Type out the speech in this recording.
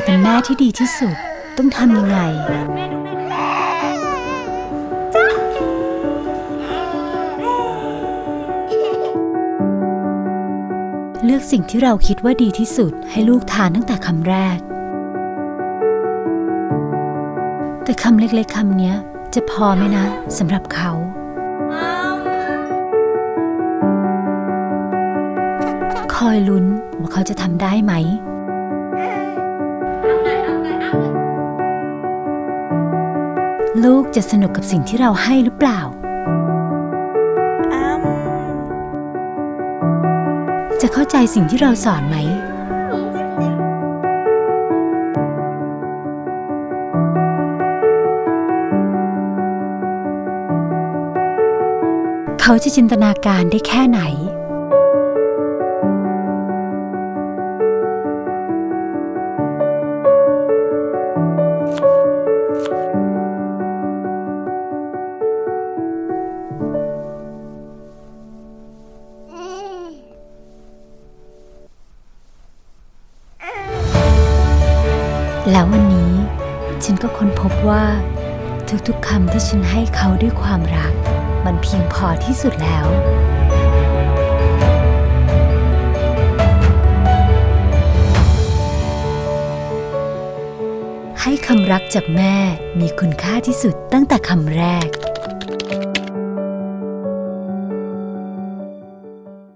จะเป็นแม่ที่ดีที่สุด ต้องทำยังไง เลือกสิ่งที่เราคิดว่าดีที่สุดให้ลูกทานตั้งแต่คำแรก แต่คำเล็กๆคำนี้จะพอไหมนะสำหรับเขาคอยลุ้นว่าเขาจะทำได้ไหม ลูกจะสนุกกับสิ่งที่เราให้หรือเปล่า จะเข้าใจสิ่งที่เราสอนไหม เขาจะจินตนาการได้แค่ไหน แล้ววันนี้ฉันก็ค้นพบว่า ทุกๆคำที่ฉันให้เขาด้วยความรัก มันเพียงพอที่สุดแล้วให้คำรักจากแม่มีคุณค่าที่สุดตั้งแต่คำแรก